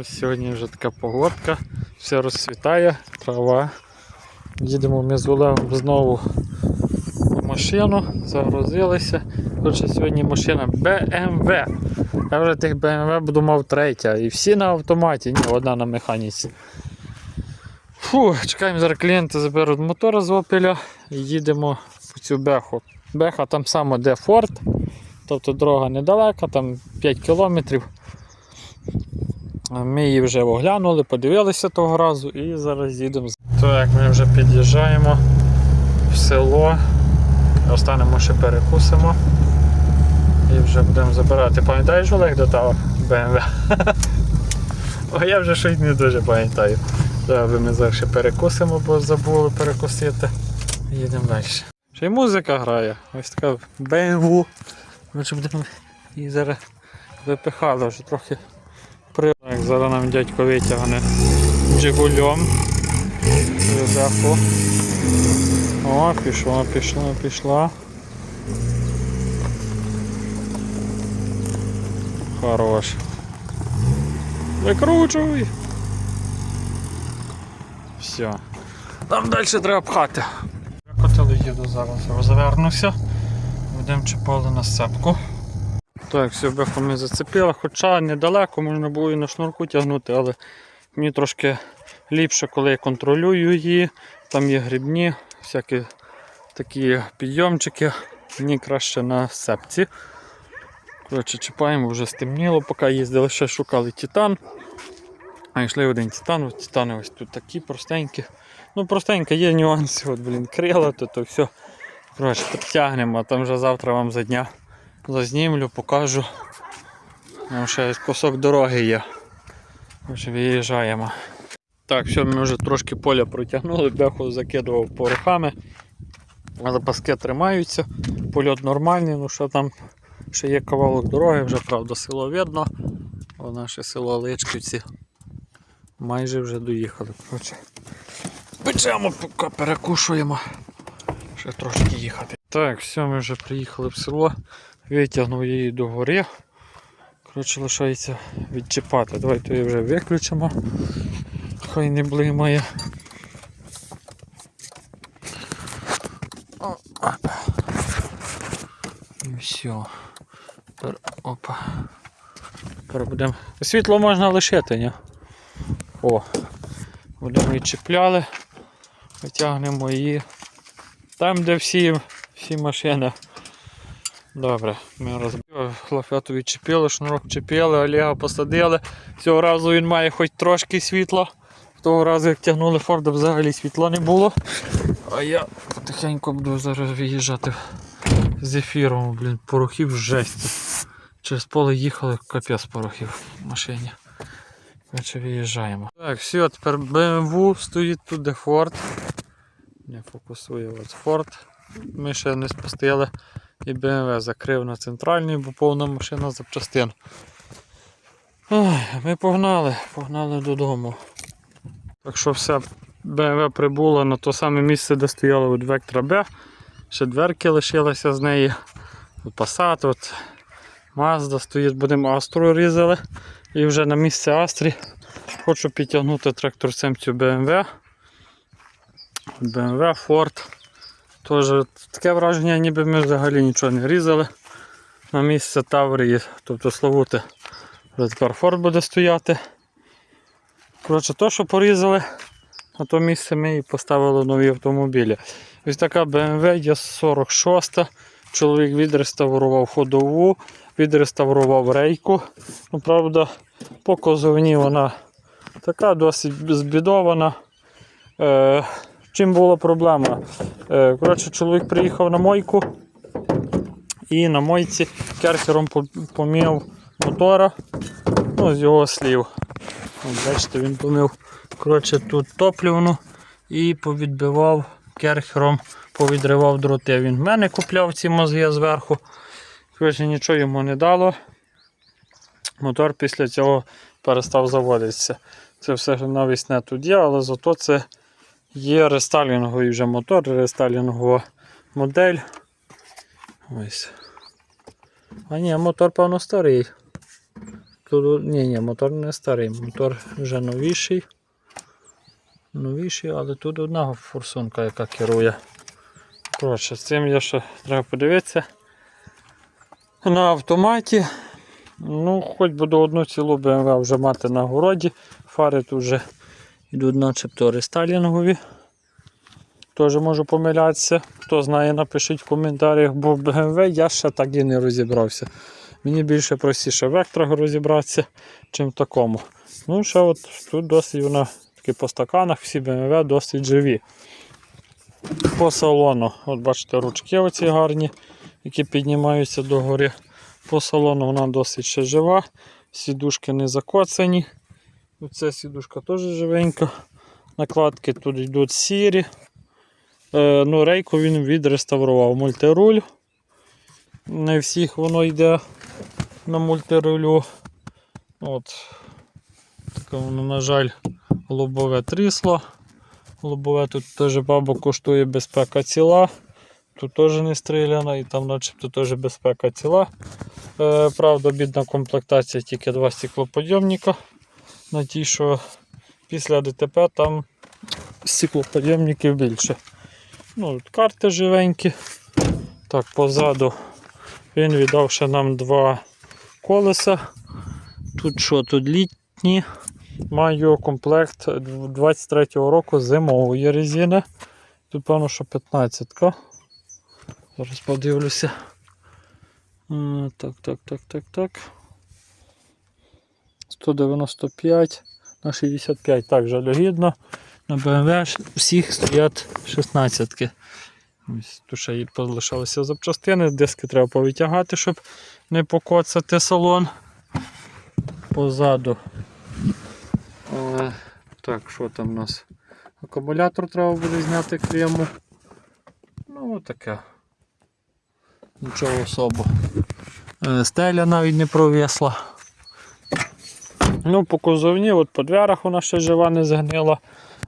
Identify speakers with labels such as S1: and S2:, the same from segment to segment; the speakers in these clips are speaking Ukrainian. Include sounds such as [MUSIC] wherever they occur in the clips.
S1: Ось сьогодні вже така погодка, все розцвітає, трава. Їдемо ми з Олегом знову в машину, загрузилися. Отже, сьогодні машина BMW. Я вже тих BMW буду мав третя. І всі на автоматі, ні, одна на механіці. Фу, чекаємо, зараз клієнти заберуть мотор з опеля і їдемо по цю беху. Беха там само де Форд, тобто дорога недалека, там 5 кілометрів. Ми її вже оглянули, подивилися того разу і зараз їдемо. Так, ми вже під'їжджаємо в село. Останемо ще перекусимо. І вже будемо забирати. Пам'ятаєш Олег до того BMW? О, я вже щось не дуже пам'ятаю. Добре, ми зараз ще перекусимо, бо забули перекусити. Їдемо далі. Ще й музика грає. Ось така BMW. Ми вже будемо її зараз випихали вже трохи. Так, зараз нам дядько витягне джигульом. Рюкзаку. О, пішла, пішла, пішла. Хорош. Викручуй. Все. Нам далі треба пхати. Я котелу їду зараз, розвернуся. Будемо чіпали на сцепку. Так, все, беху ми зацепили, хоча недалеко можна було і на шнурку тягнути, але мені трошки ліпше, коли я контролюю її. Там є грибні, всякі такі підйомчики. Мені краще на сцепці. Коротше, чіпаємо, вже стемніло, поки їздили, ще шукали титан. А йшли один титан, титани ось тут такі простенькі. Ну, простенько, є нюанси, от, блін, крила, то, то все. Коротше, підтягнемо, а там вже завтра вам за дня зазнімлю, покажу. Там ще кусок дороги є. Коротше, виїжджаємо. Так, все, ми вже трошки поля протягнули, беху закидував порохами. Але паски тримаються, польот нормальний, ну що там ще є кавалок дороги, вже правда село видно. О, наше село Личківці. Майже вже доїхали. Коротше. Печемо, поки перекушуємо. Ще трошки їхати. Так, все, ми вже приїхали в село, витягнув її до гори. Коротше, лишається відчіпати. Давайте її вже виключимо. Хай не блимає. Опа. І все. Тепер, опа. Тепер будемо. Світло можна лишити, ні? О, будемо відчіпляли, витягнемо її. Там, де всі, всі машини. Добре, ми розбили, хлофету відчепили, шнурок чіпили, Олега посадили. Цього разу він має хоч трошки світла. Того разу, як тягнули Форда, взагалі світла не було. А я потихеньку буду зараз виїжджати з ефіром, блін, порохів жесть. Через поле їхали, капець порохів в машині. Короче, виїжджаємо. Так, все, тепер BMW стоїть тут, де Ford. Не фокусує от Ford. Ми ще не спустили і BMW закрив на центральній, бо повна машина запчастин. Ой, ми погнали, погнали додому. Так що все, BMW прибула на те саме місце, де стояла от Vectra B. Ще дверки лишилися з неї. Passat, от Mazda стоїть, будемо Астру різали. І вже на місце Астрі хочу підтягнути тракторцем цю BMW. BMW Ford. Тож таке враження, ніби ми взагалі нічого не різали. На місце Таврії, тобто Славути, вже тепер Ford буде стояти. Коротше, то, що порізали, на то місце ми і поставили нові автомобілі. Ось така BMW є 46. Чоловік відреставрував ходову, відреставрував рейку. Ну, правда, по козовні вона така досить збідована. Е, чим була проблема? Е, коротше, чоловік приїхав на мойку і на мойці керхером помів мотора ну, з його слів. Бачите, він помив коротше, тут топлівну і повідбивав керхером, повідривав дроти. Він в мене купляв ці мозги зверху. Коротше, нічого йому не дало. Мотор після цього перестав заводитися. Це все навісне тут є, але зато це є рестайлінговий вже мотор, рестайлінгова модель. Ось. А ні, мотор, певно, старий. Тут, ні, ні, мотор не старий, мотор вже новіший. Новіший, але тут одна форсунка, яка керує. Коротше, з цим я ще треба подивитися. На автоматі. Ну, хоч буду одну цілу BMW вже мати на городі. Фари тут вже йдуть начебто рестайлінгові. Теж можу помилятися. Хто знає, напишіть в коментарях, бо в BMW я ще так і не розібрався. Мені більше простіше в векторах розібратися, чим в такому. Ну, ще от тут досить вона таки по стаканах, всі BMW досить живі. По салону, от бачите, ручки оці гарні, які піднімаються догори. По салону вона досить ще жива, сідушки не закоцані. Оця сідушка теж живенька. Накладки тут йдуть сірі. Е, ну, рейку він відреставрував мультируль. Не всіх воно йде на мультирулю. От. Таке воно, на жаль, лобове трісло. Лобове тут теж баба коштує безпека ціла. Тут теж не стріляна і там начебто теж безпека ціла. Е, правда, бідна комплектація тільки два стеклоподйомника. На ті, що після ДТП там стеклоподйомників більше. Ну, карти живенькі. Так, позаду він віддав ще нам два колеса. Тут що, тут літні. Маю комплект 23-го року зимової резини. Тут, певно, що 15-ка. Зараз подивлюся. Так, так, так, так, так. 195 на 65. Так, жалюгідно. На BMW всіх стоять 16-ки. Ось Тут ще і залишалися запчастини, диски треба повитягати, щоб не покоцати салон. Позаду. Е, так, що там у нас? Акумулятор треба буде зняти крему. Ну, таке. Нічого особо. Е, Стеля навіть не провісла. Ну, по кузовні, от по дверях вона ще жива не згнила.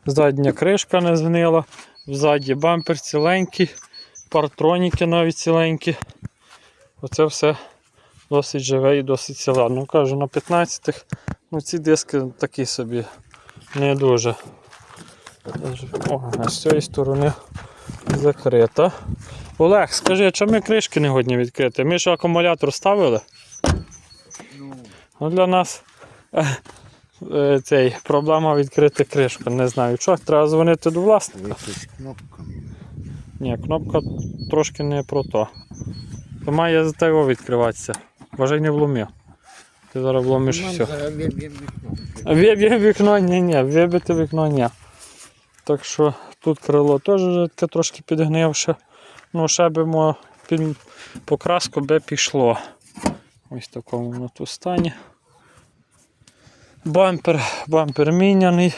S1: Задня кришка не згнила, ззаді бампер ціленький, партроніки навіть ціленькі. Оце все досить живе і досить ціле. Ну кажу, на 15-х ну, ці диски такі собі не дуже. О, а з цієї сторони закрита. Олег, скажи, а чому ми кришки не годні відкрити? Ми ж акумулятор ставили?
S2: Ну,
S1: Ну, для нас [LAUGHS] цей, проблема відкрити кришку. Не знаю, що треба дзвонити до власника.
S2: кнопка.
S1: Ні, кнопка трошки не про то. То має за того відкриватися. Бажай не вломив. Ти зараз вломиш все.
S2: зараз виб'ємо вікно.
S1: Виб'є вікно, ні, ні, вибити вікно ні. Так що тут крило теж таке трошки підгнивше. Ну, ще би під покраску би пішло. Ось в такому воно тут стані. Бампер, бампер міняний.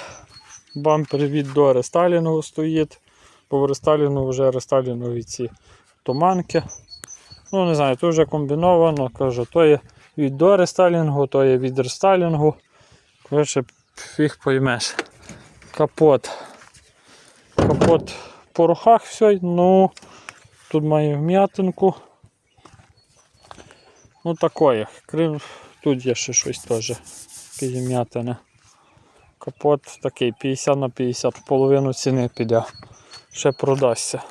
S1: Бампер від до рестайлінгу стоїть. Бо в рестайлінгу вже рестайлінгові ці туманки. Ну, не знаю, тут вже комбіновано, кажу, то є від до рестайлінгу, то є від рестайлінгу. Коротше, фіг поймеш. Капот. Капот в порохах все, ну тут має вм'ятинку. Ну такое. Крім тут є ще щось теж. Якісь вм'ятини. Капот такий 50 на 50, половину ціни піде. Ще продасться.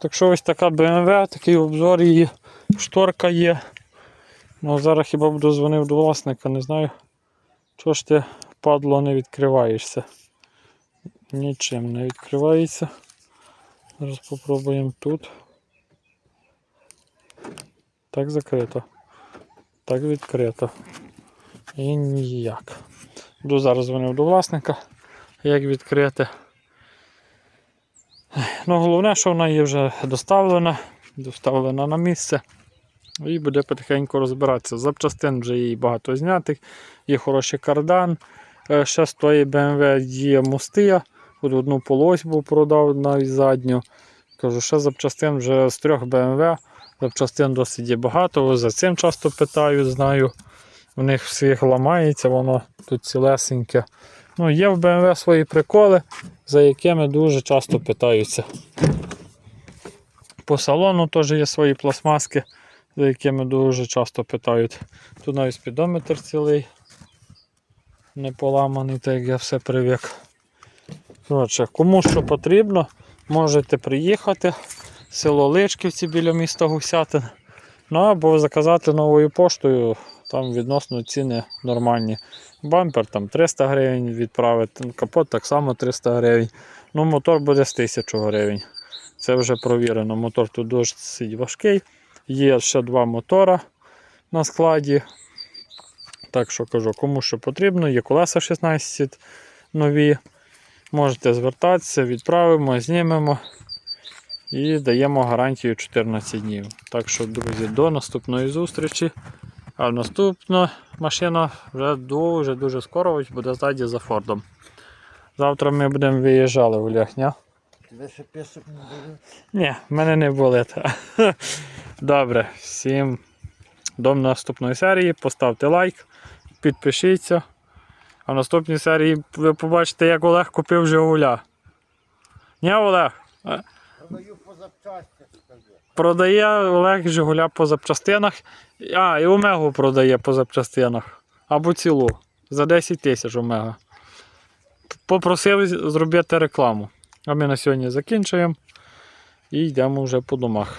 S1: Так що ось така BMW, такий обзор її, шторка є. Ну зараз хіба буду дзвонив до власника, не знаю. Чого ж ти, падло, не відкриваєшся? Нічим не відкривається. Зараз спробуємо тут. Так закрито. Так відкрито. І ніяк. Буду зараз дзвонив до власника. Як відкрити. Ну, головне, що вона є вже доставлена, доставлена на місце. І буде потихеньку розбиратися. Запчастин вже їй багато знятих, є хороший кардан. Е, Ще з тої BMW є мостия. От одну полось був продав навіть задню. Кажу, ще запчастин вже з трьох BMW. Запчастин досить є багато. За цим часто питаю, знаю. У них всіх ламається, воно тут цілесеньке. Ну, є в BMW свої приколи, за якими дуже часто питаються. По салону теж є свої пластмаски, за якими дуже часто питають. Тут навіть спідометр цілий. Не поламаний, так як я все привик. Коротше, кому що потрібно, можете приїхати. Село Личківці біля міста Гусятин. Ну або заказати новою поштою, там відносно ціни нормальні. Бампер там 300 гривень відправити, капот так само 300 гривень. Ну, мотор буде з 1000 гривень. Це вже провірено. Мотор тут досить важкий. Є ще два мотора на складі. Так що кажу, кому що потрібно, є колеса 16 нові. Можете звертатися, відправимо, знімемо і даємо гарантію 14 днів. Так що, друзі, до наступної зустрічі. А наступна машина вже дуже дуже скоро буде ззаді за Фордом. Завтра ми будемо виїжджали в Ляхня.
S2: Тебе ще пісок не буде?
S1: Ні, в мене не болить. [LAUGHS] Добре, всім до наступної серії. Поставте лайк, підпишіться. А в наступній серії ви побачите, як Олег купив Жигуля. Ні, Олег?
S2: Продаю по запчастях, скажи.
S1: Продає Олег Жигуля по запчастинах. А, і Омегу продає по запчастинах. Або цілу. За 10 тисяч Омега. Попросив зробити рекламу. А ми на сьогодні закінчуємо і йдемо вже по домах.